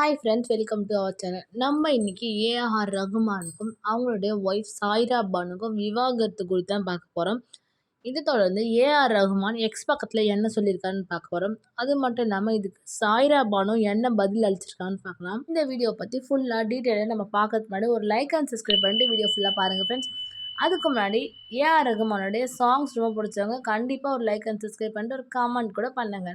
Hi friends welcome to our channel நம்ம இன்றைக்கி AR ரகுமானுக்கும் அவங்களுடைய ஒய்ஃப் சாய்ரா பானுக்கும் விவாகரத்து குறித்து தான் பார்க்க போகிறோம் இது தொடர்ந்து ஏஆர் ரகுமான் எக்ஸ் பக்கத்தில் என்ன சொல்லியிருக்காருன்னு பார்க்க போகிறோம் அது மட்டும் இல்லாமல் இதுக்கு சாய்ரா பானு என்ன பதில் அளிச்சிருக்கான்னு பார்க்கலாம். இந்த வீடியோ பற்றி ஃபுல்லாக டீட்டெயிலாக நம்ம பார்க்கறதுக்கு முன்னாடி ஒரு லைக் அண்ட் சப்ஸ்கிரைப் பண்ணிட்டு வீடியோ ஃபுல்லாக பாருங்கள் ஃப்ரெண்ட்ஸ் அதுக்கு முன்னாடி ஏஆர் ரகுமானுடைய சாங்ஸ் ரொம்ப பிடிச்சவங்க கண்டிப்பாக ஒரு லைக் அண்ட் சப்ஸ்கிரைப் பண்ணிட்டு ஒரு கமெண்ட் கூட பண்ணுங்க.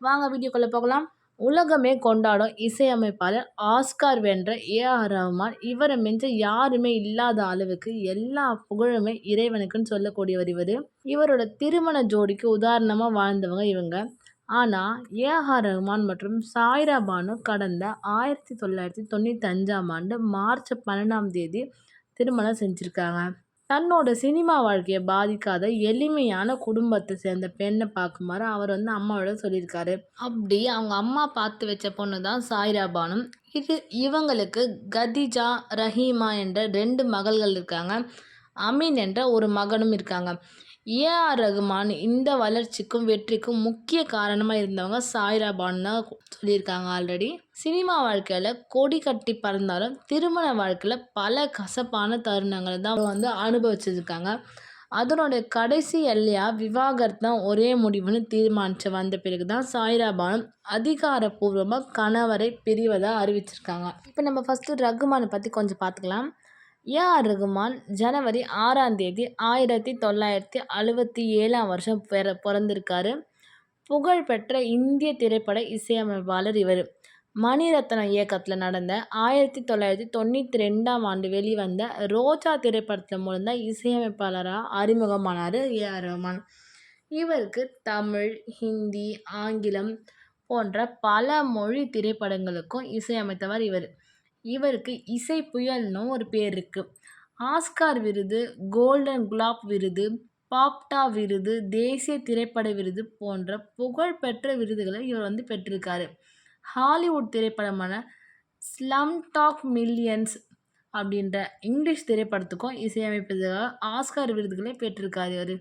வாங்க வீடியோக்குள்ளே போகலாம். உலகமே கொண்டாடும் இசையமைப்பாளர் ஆஸ்கார் வென்ற ஏஆர் ரஹ்மான் இவரை மிஞ்ச யாருமே இல்லாத அளவுக்கு எல்லா புகழுமே இறைவனுக்குன்னு சொல்லக்கூடியவர் இவர். இவரோட திருமண ஜோடிக்கு உதாரணமாக வாழ்ந்தவங்க இவங்க. ஆனால் ஏஆர் ரஹ்மான் மற்றும் சாய்ரா பானு கடந்த ஆயிரத்தி தொள்ளாயிரத்தி தொண்ணூற்றி அஞ்சாம் ஆண்டு மார்ச் பன்னெண்டாம் தேதி திருமணம் செஞ்சுருக்காங்க. தன்னோட சினிமா வாழ்க்கையை பாதிக்காத எளிமையான குடும்பத்தை சேர்ந்த பெண்ணை பார்க்குமாறு அவர் வந்து அம்மாவோட சொல்லியிருக்காரு. அப்படி அவங்க அம்மா பார்த்து வச்ச பொண்ணு தான் சாய்ரா பானும் இது இவங்களுக்கு கதிஜா ரஹீமா என்ற ரெண்டு மகள்கள் இருக்காங்க. அமீன் என்ற ஒரு மகனும் இருக்காங்க. ஏஆர் ரகுமான் இந்த வளர்ச்சிக்கும் வெற்றிக்கும் முக்கிய காரணமாக இருந்தவங்க சாய்ரா பான் தான் சொல்லியிருக்காங்க ஆல்ரெடி சினிமா வாழ்க்கையில் கொடி கட்டி பறந்தாலும் திருமண வாழ்க்கையில் பல கசப்பான தருணங்களை தான் வந்து அனுபவிச்சிருக்காங்க. அதனுடைய கடைசி எல்லையாக விவாகரத்து தான் ஒரே முடிவுன்னு தீர்மானித்து வந்த பிறகு தான் சாய்ரா பானம் அதிகாரப்பூர்வமாக கணவரை பிரிவதாக அறிவிச்சிருக்காங்க. இப்போ நம்ம ஃபஸ்ட்டு ரகுமானை பற்றி கொஞ்சம் பார்த்துக்கலாம். ஏஆர் ரகுமான் ஜனவரி ஆறாம் தேதி ஆயிரத்தி தொள்ளாயிரத்தி அறுபத்தி ஏழாம் வருஷம் பிற பிறந்திருக்காரு. புகழ்பெற்ற இந்திய திரைப்பட இசையமைப்பாளர் இவர். மணிரத்னம் இயக்கத்தில் நடந்த ஆயிரத்தி தொள்ளாயிரத்தி தொண்ணூற்றி ரெண்டாம் ஆண்டு வெளிவந்த ரோஜா திரைப்படத்தில் மூலம் இசையமைப்பாளராக அறிமுகமானார் ஏஆர் ரகுமான் இவருக்கு தமிழ் ஹிந்தி ஆங்கிலம் போன்ற பல மொழி திரைப்படங்களுக்கும் இசையமைத்தவர் இவர். இவருக்கு இசை புயல்னும் ஒரு பேர் இருக்குது ஆஸ்கார் விருது கோல்டன் குலாப் விருது பாப்டா விருது தேசிய திரைப்பட விருது போன்ற புகழ்பெற்ற விருதுகளை இவர் வந்து பெற்றிருக்காரு. ஹாலிவுட் திரைப்படமான ஸ்லம் டாக் மில்லியன்ஸ் அப்படின்ற இங்கிலீஷ் திரைப்படத்துக்கும் இசையமைப்பதற்காக ஆஸ்கார் விருதுகளை பெற்றிருக்காரு இவர்.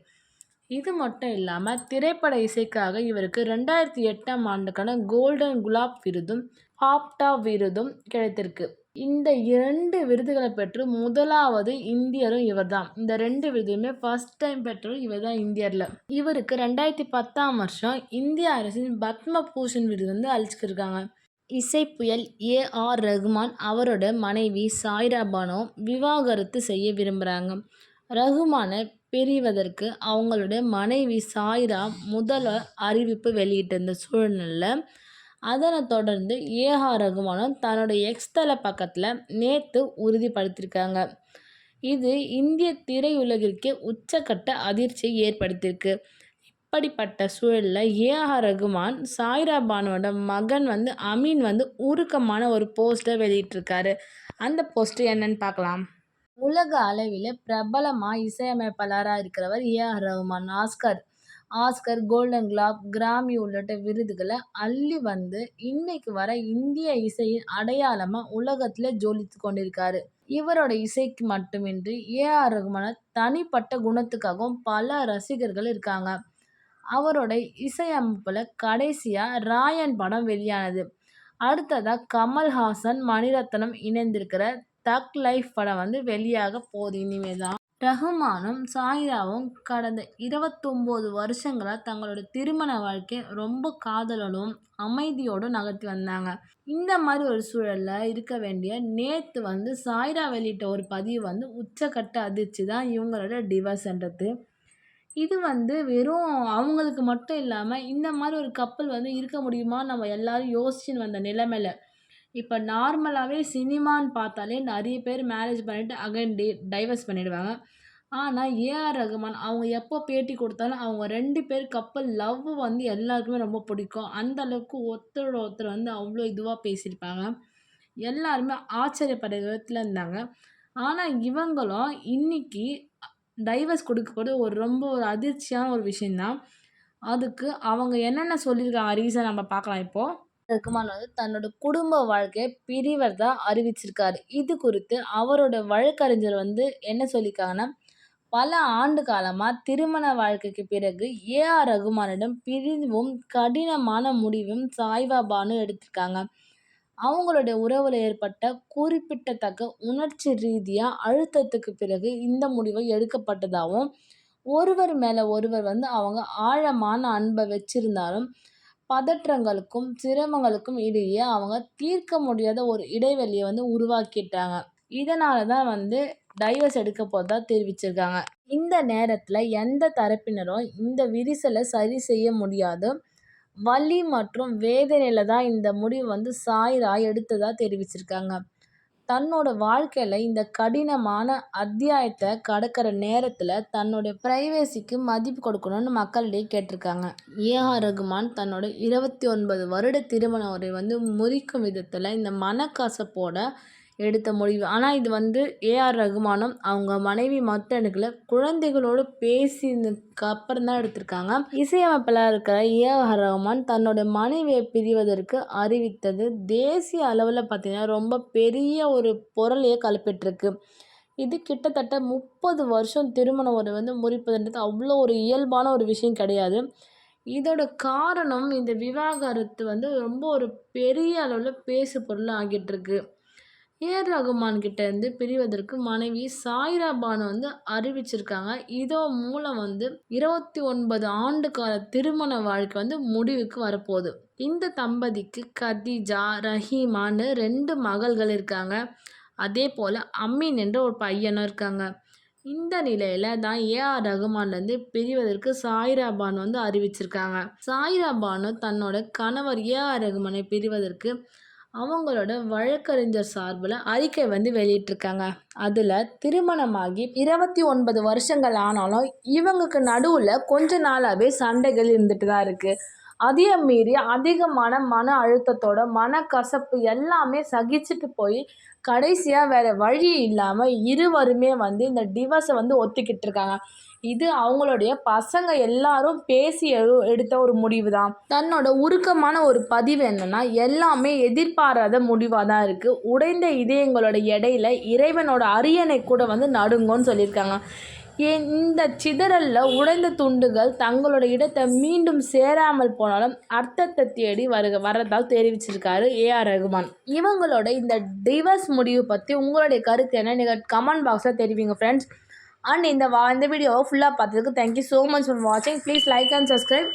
இது மட்டும் இல்லாமல் திரைப்பட இசைக்காக இவருக்கு ரெண்டாயிரத்தி எட்டாம் ஆண்டுக்கான கோல்டன் குலாப் விருதும் ஆப்டா விருதும் கிடைத்திருக்கு. இந்த இரண்டு விருதுகளை பெற்று முதலாவது இந்தியரும் இவர் தான் இந்த ரெண்டு விருதுமே ஃபர்ஸ்ட் டைம் பெற்றவர் இவர் தான் இந்தியரில். இவருக்கு ரெண்டாயிரத்தி பத்தாம் வருஷம் இந்திய அரசின் பத்ம பூஷன் விருது வந்து அழிச்சிக்கிருக்காங்க இசை புயல் ஏ ஆர் ரகுமான் அவரோட மனைவி சாய்ரா பானோ விவாகரத்து செய்ய விரும்புகிறாங்க ரகுமானை பிரிவதற்கு அவங்களோட மனைவி சாய்ரா முதல அறிவிப்பு வெளியிட்டிருந்த சூழ்நிலையில் அதனை தொடர்ந்து ஏஆர் ரகுமானும் தன்னுடைய எக்ஸ் தள பக்கத்தில் நேற்று உறுதிப்படுத்தியிருக்காங்க இது இந்திய திரையுலகிற்கே உச்சக்கட்ட அதிர்ச்சியை ஏற்படுத்தியிருக்கு. இப்படிப்பட்ட சூழலில் ஏஆர் ரகுமான் சாய்ரா பானுவோட மகன் வந்து அமீன் வந்து உருக்கமான ஒரு போஸ்ட்டை வெளியிட்டிருக்காரு. அந்த போஸ்ட்டு என்னன்னு பார்க்கலாம். உலக அளவில் பிரபலமாக இசையமைப்பாளராக இருக்கிறவர் A R Rahman Oscar. Oscar golden globe Grammy உள்ளிட்ட விருதுகளை அள்ளி வந்து இன்னைக்கு வர இந்திய இசையின் அடையாளமாக உலகத்தில் ஜொலித்து கொண்டிருக்காரு. இவரோட இசைக்கு மட்டுமின்றி ஏஆர் ரகுமான தனிப்பட்ட குணத்துக்காகவும் பல ரசிகர்கள் இருக்காங்க. அவரோட இசையமைப்பில் கடைசியாக ராயன் படம் வெளியானது. அடுத்ததாக கமல்ஹாசன் மணிரத்னம் இணைந்திருக்கிற தக் லைஃப் படம் வந்து வெளியாக போகுது. இனிமே தான் ரஹ்மானும் சாயிராவும் கடந்த இருபத்தொம்போது வருஷங்களாக தங்களோட திருமண வாழ்க்கையை ரொம்ப காதலோடும் அமைதியோடும் நகர்த்தி வந்தாங்க. இந்த மாதிரி ஒரு சூழலில் இருக்க வேண்டிய நேற்று வந்து சாய்ரா வெளியிட்ட ஒரு பதிவு வந்து உச்சக்கட்ட அதிர்ச்சி தான் இவங்களோட டிவர்ஸ்ன்றது இது வந்து வெறும் அவங்களுக்கு மட்டும் இல்லாமல் இந்த மாதிரி ஒரு கப்பல் வந்து இருக்க முடியுமா நம்ம எல்லாரும் யோசிச்சுன்னு வந்த நிலைமையில இப்போ நார்மலாகவே சினிமான்னு பார்த்தாலே நிறைய பேர் மேரேஜ் பண்ணிவிட்டு அகைன் டே டைவர்ஸ் பண்ணிவிடுவாங்க ஆனால் ஏஆர் ரகுமான் அவங்க எப்போ பேட்டி கொடுத்தாலும் அவங்க ரெண்டு பேர் கப்பல் லவ் வந்து எல்லாருக்குமே ரொம்ப பிடிக்கும். அந்த அளவுக்கு ஒருத்தரோட ஒருத்தர் வந்து அவ்வளோ இதுவாக பேசியிருப்பாங்க. எல்லாருமே ஆச்சரியப்படுற விதத்தில் இருந்தாங்க. ஆனால் இவங்களும் இன்றைக்கி டைவர்ஸ் கொடுக்கக்கூடிய ஒரு ரொம்ப ஒரு அதிர்ச்சியான ஒரு விஷயந்தான் அதுக்கு அவங்க என்னென்ன சொல்லியிருக்காங்க ரீசன் நம்ம பார்க்கலாம் இப்போது ரஹ்மான் வந்து தன்னோட குடும்ப வாழ்க்கையை பிரிவதா அறிவிச்சிருக்காரு. இது குறித்து அவரோட வழக்கறிஞர் வந்து என்ன சொல்லியிருக்காங்கன்னா பல ஆண்டு காலமாக திருமண வாழ்க்கைக்கு பிறகு ஏஆர் ரகுமானிடம் பிரிவும் கடினமான முடிவும் சாய்வா பானு எடுத்திருக்காங்க. அவங்களுடைய உறவில் ஏற்பட்ட குறிப்பிட்டத்தக்க உணர்ச்சி ரீதியாக அழுத்தத்துக்கு பிறகு இந்த முடிவு எடுக்கப்பட்டதாகவும் ஒருவர் மேலே ஒருவர் வந்து அவங்க ஆழமான அன்பை வச்சிருந்தாலும் பதற்றங்களுக்கும் சிரமங்களுக்கும் இடையே அவங்க தீர்க்க முடியாத ஒரு இடைவெளியை வந்து உருவாக்கிட்டாங்க. இதனால தான் வந்து டைவர்ஸ் எடுக்க போகிறதா தெரிவிச்சிருக்காங்க. இந்த நேரத்தில் எந்த தரப்பினரும் இந்த விரிசலை சரி செய்ய முடியாது. வலி மற்றும் வேதனையில் தான் இந்த முடிவு வந்து சாய்ரா எடுத்ததாக தெரிவிச்சிருக்காங்க. தன்னோட வாழ்க்கையில் இந்த கடினமான அத்தியாயத்தை கடக்கிற நேரத்தில் தன்னுடைய ப்ரைவேசிக்கு மதிப்பு கொடுக்கணும்னு மக்களிடையே கேட்டிருக்காங்க. ஏஆர் ரகுமான் தன்னோட இருபத்தி ஒன்பது வருட திருமண உரை வந்து முறிக்கும் விதத்தில் இந்த மனக்கசப்போட எடுத்த முடிவு. ஆனால் இது வந்து ஏஆர் ரகுமானும் அவங்க மனைவி மற்ற எடுக்கல குழந்தைகளோடு பேசினதுக்கு அப்புறம் தான் எடுத்திருக்காங்க. இசையமைப்பில் இருக்கிற ஏஆர் ரகுமான் தன்னோட மனைவியை பிரிவதற்கு அறிவித்தது தேசிய அளவில் பார்த்திங்கன்னா ரொம்ப பெரிய ஒரு பொருளையே கலப்பிட்டுருக்கு. இது கிட்டத்தட்ட முப்பது வருஷம் திருமண உறவு வந்து முறிப்பதுன்றது அவ்வளோ ஒரு இயல்பான ஒரு விஷயம் கிடையாது. இதோட காரணம் இந்த விவாகரத்து வந்து ரொம்ப ஒரு பெரிய அளவில் பேசு பொருளாக ஆகிட்டுருக்கு. ஏஆர் ரகுமான் கிட்டேருந்து பிரிவதற்கு மனைவி சாயிரா பானு வந்து அறிவிச்சிருக்காங்க. இதோ மூலம் வந்து இருபத்தி ஒன்பது ஆண்டு கால திருமண வாழ்க்கை வந்து முடிவுக்கு வரப்போகுது. இந்த தம்பதிக்கு கதிஜா ரஹீமான்னு ரெண்டு மகள்கள் இருக்காங்க. அதே போல் அம்மீன் என்ற ஒரு பையனும் இருக்காங்க. இந்த நிலையில தான் ஏஆர் ரகுமான்லேருந்து பிரிவதற்கு சாயிரா பானு வந்து அறிவிச்சிருக்காங்க. சாய்ரா பானு தன்னோட கணவர் ஏஆர் ரகுமானை பிரிவதற்கு அவங்களோட வழக்கறிஞர் சார்பில் அறிக்கை வந்து வெளியிட்டிருக்காங்க. அதில் திருமணமாகி இருபத்தி ஒன்பது வருஷங்கள் ஆனாலும் இவங்களுக்கு நடுவில் கொஞ்ச நாளாகவே சண்டைகள் இருந்துட்டு தான் இருக்குது அதையும் மீறி அதிகமான மன அழுத்தத்தோட மனக்கசப்பு எல்லாமே சகிச்சுட்டு போய் கடைசியாக வேறு வழி இல்லாமல் இருவருமே வந்து இந்த டிவர்ஸை வந்து ஒத்துக்கிட்டு இருக்காங்க. இது அவங்களுடைய பசங்க எல்லாரும் பேசி எடுத்த ஒரு முடிவு தான் தன்னோட உருக்கமான ஒரு பதிவு என்னன்னா எல்லாமே எதிர்பாராத முடிவாக தான் இருக்குது உடைந்த இதயங்களோட இடையில இறைவனோட அரியணை கூட வந்து நடுங்கன்னு சொல்லியிருக்காங்க. இந்த சிதறலில் உடைந்த துண்டுகள் தங்களோட இடத்தை மீண்டும் சேராமல் போனாலும் அர்த்தத்தை தேடி வருக வரதால் தெரிவிச்சிருக்காரு ஏஆர் ரகுமான். இவங்களோட இந்த டிவர்ஸ் முடிவு பற்றி உங்களுடைய கருத்து என்ன? நீங்கள் கமெண்ட் பாக்ஸில் தெரிவிங்க ஃப்ரெண்ட்ஸ் அண்ட் இந்த வா இந்த வீடியோவை ஃபுல்லாக பார்த்ததுக்கு thank you so much for வாட்சிங் ப்ளீஸ் லைக் அண்ட் சப்ஸ்கிரைப்